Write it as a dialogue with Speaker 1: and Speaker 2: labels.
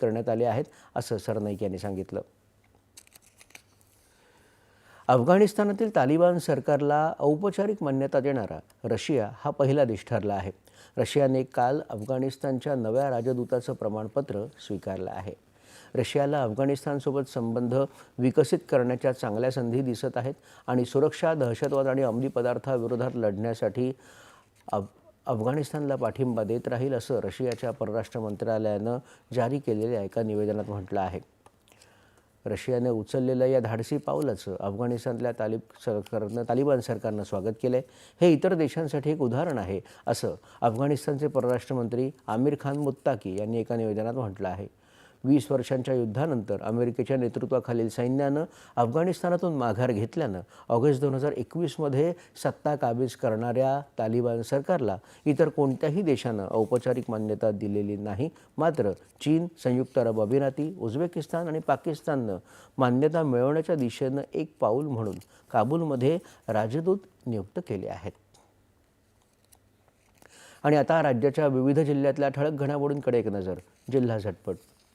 Speaker 1: करण्यात आले आहेत असं सरनाईक यांनी सांगितलं. अफगाणिस्तानातील तालिबान सरकारला औपचारिक मान्यता देणारा रशिया हा पहिला देश ठरला आहे. रशियाने काल अफगाणिस्तानच्या नव्या राजदूताचं प्रमाणपत्र स्वीकारलं आहे. रशियाला अफगाणिस्तानसोबत संबंध विकसित करण्याच्या चांगल्या संधी दिसत आहेत आणि सुरक्षा दहशतवाद आणि अंमली पदार्थाविरोधात लढण्यासाठी अफ अफगाणिस्तानला पाठिंबा देत राहील असं रशियाच्या परराष्ट्र मंत्रालयानं जारी केलेल्या एका निवेदनात म्हटलं आहे. रशियाने उचललेल्या या धाडसी पावलाचं अफगाणिस्तानतल्या तालिब सरकारनं तालिबान सरकारनं स्वागत केलं आहे हे इतर देशांसाठी एक उदाहरण आहे असं अफगाणिस्तानचे परराष्ट्रमंत्री आमिर खान मुत्ताकी यांनी एका निवेदनात म्हटलं आहे. वीस वर्षांच्या युद्धानंतर अमेरिकेच्या नेतृत्वाखालील सैन्यानं अफगाणिस्तानातून माघार घेतल्यानं ऑगस्ट दोन हजार एकवीसमध्ये सत्ता काबीज करणाऱ्या तालिबान सरकारला इतर कोणत्याही देशानं औपचारिक मान्यता दिलेली नाही. मात्र चीन संयुक्त अरब अमिराती उझबेकिस्तान आणि पाकिस्ताननं मान्यता मिळवण्याच्या दिशेनं एक पाऊल म्हणून काबूलमध्ये राजदूत नियुक्त केले आहेत. आणि आता राज्याच्या विविध जिल्ह्यातल्या ठळक घडामोडींकडे एक नजर जिल्हा झटपट.